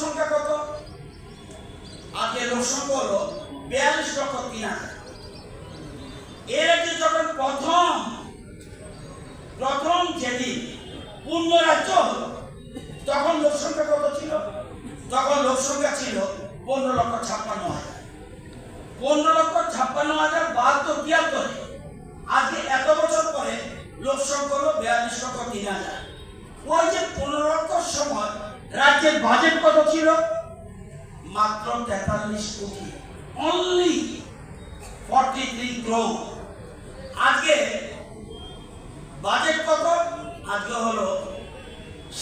সংখ্যা কত? আজকে লোক সংখ্যা হলো বিয়াল্লিশ লক্ষ তিন হাজার। এর আগে যখন প্রথম প্রথম যেদিন পূর্ণ রাজ্য তখন লোক সংখ্যা কত ছিল? তখন লোক সংখ্যা ছিল পনেরো লক্ষ ছাপ্পান্ন হাজার। পনেরো লক্ষ ছাপ্পান্ন হাজার বাহাত্তর তিয়াত্তরে। আজকে এত বছর পরে লোক সংখ্যা হলো বিয়াল্লিশ লক্ষ তিন হাজার। ওই যে পনেরো লক্ষ সময় রাজ্যের বাজেট কত ছিল? মাত্র তেতাল্লিশ কোটি। অনলি ফর্টি থ্রি আজকে বাজেট কত? আজকে হলো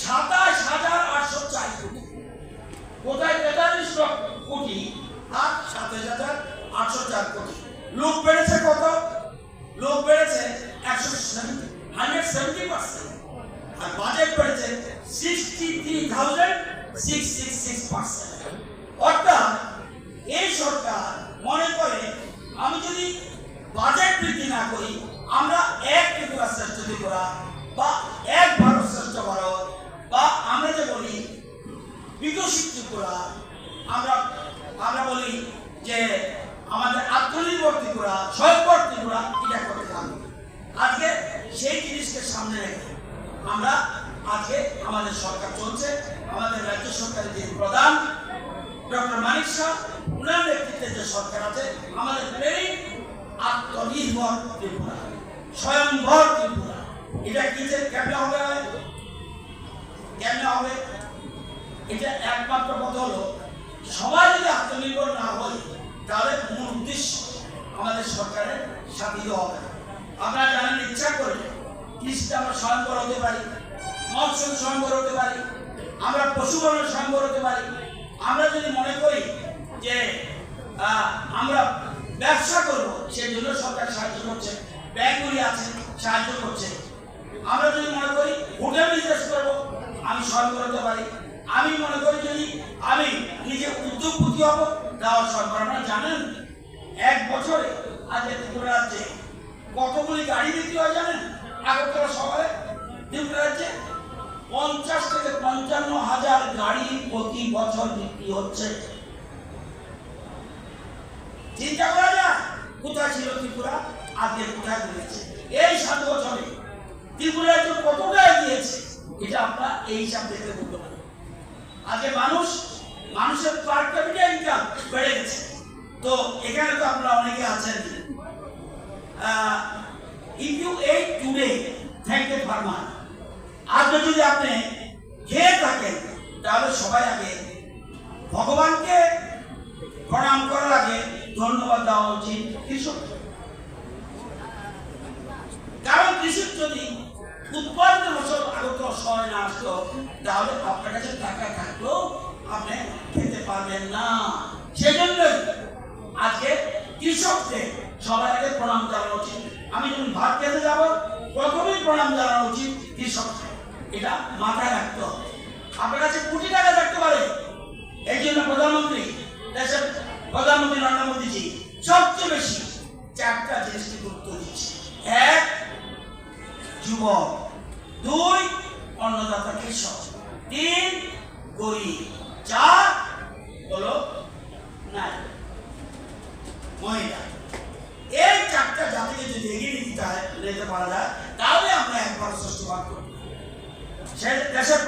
সাতাশ হাজার আটশো চার কোটি। কোথায় তেতাল্লিশ কোটি? আর সাতাশ হাজার আটশো চার কোটি। লোক বেড়েছে কত? লোক বেড়েছে একশো হান্ড্রেড সেভেন্টি পার্সেন্ট আর বাজেট বেড়েছে sixty three thousand six six six percent অর্থাৎ এই সরকার মনে করে, আমি যদি বাজেট বৃদ্ধি না করি, আমরা এক ত্রিপুরা যদি করা বা এক ভারত শ্রেষ্ঠ ভারত বা আমরা যে বলি বিকশিত ত্রিপুরা আমরা আমরা বলি যে আমাদের আত্মনির্ভর ত্রিপুরা স্বয়ংবর ত্রিপুরা এটা করতে পারব আজকে সেই জিনিসকে সামনে রেখে আমরা আজকে আমাদের সরকার চলছে, আমাদের রাজ্য সরকারের যে প্রধান ডক্টর মানিক শাহ, উনার নেতৃত্বে যে সরকার আছে, আমাদের প্রেরিত আত্মনির্ভর ত্রিপুরা, স্বয়ংভর ত্রিপুরা। এটা কি যে কেমনে হবে? কেমনে হবে? এটা একমাত্র পথ হলো, সবাই যদি আত্মনির্ভর না হয়, তাহলে মূল উদ্দেশ্য আমাদের সরকারের সাথিত হবে না। আপনারা জানেন ইচ্ছা করে কৃষিতে আমরা স্বয়ংবর হতে পারি মৎস্য স্বয়ংবর হতে পারি, আমরা পশুপালন স্বয়ংবর হতে পারি। আমরা যদি মনে করি যে আমরা ব্যবসা করব সেই জন্য সরকার সাহায্য করছে, ব্যাংকগুলি আছে, সাহায্য করছে। আমরা যদি মনে করি হোটেল বিজনেস করব, আমি স্বয়ংবর হতে পারি। আমি মনে করি যদি আমি নিজে উদ্যোগপতি হব তাও সরকার আপনারা জানেন, এক বছরে আজকে ত্রিপুরা রাজ্যে কতগুলি গাড়ি বিক্রি হয় জানেন? পঞ্চাশ থেকে পঞ্চান্ন হাজার গাড়ি প্রতি বছর বিক্রি হচ্ছে। চিন্তা করা যায় কোথায় ছিল ত্রিপুরা? আজকে কোথায় রয়েছে? এই সাত বছরে ত্রিপুরা রাজ্য কতটা এগিয়েছে, এটা আমরা এই হিসাব দেখে বলতে পারি আজকে মানুষ, মানুষের পার ক্যাপিটাল ইনকাম বেড়ে গেছে। তো এখানে তো আপনারা অনেকে আছেন। If you ate today thank you farmer আজকে যদি আপনি খেয়ে থাকেন, তাহলে সবাই আগে ভগবানকে প্রণাম করার আগে ধন্যবাদ দেওয়া উচিত। কৃষক। কারণ কৃষক যদি উৎপাদিত ফসল আগত সময় না আসতো, তাহলে আপনার কাছে টাকা থাকলেও আপনি খেতে পারবেন না। সেজন্য আজকে কৃষকদের সবার আগে প্রণাম জানানো উচিত। আমি যখন ভাত খেতে যাব, প্রথমেই প্রণাম জানানো উচিত কৃষককে এটা মাথায় রাখতে হবে। আপনার কাছে কোটি টাকা থাকতে পারে। এই জন্য প্রধানমন্ত্রী, দেশের প্রধানমন্ত্রী নরেন্দ্র মোদীজি, সবচেয়ে বেশি চারটা জিনিসকে গুরুত্ব দিচ্ছে এক, যুবক। দুই অন্নদাতা কৃষক তিন, গরিব। চার হলো নারী মহিলা এই চারটা জাতিকে যদি এগিয়ে নিতে নিতে পারা যায়। তাহলে আমরা একবার সৃষ্টি করব। সে দেশের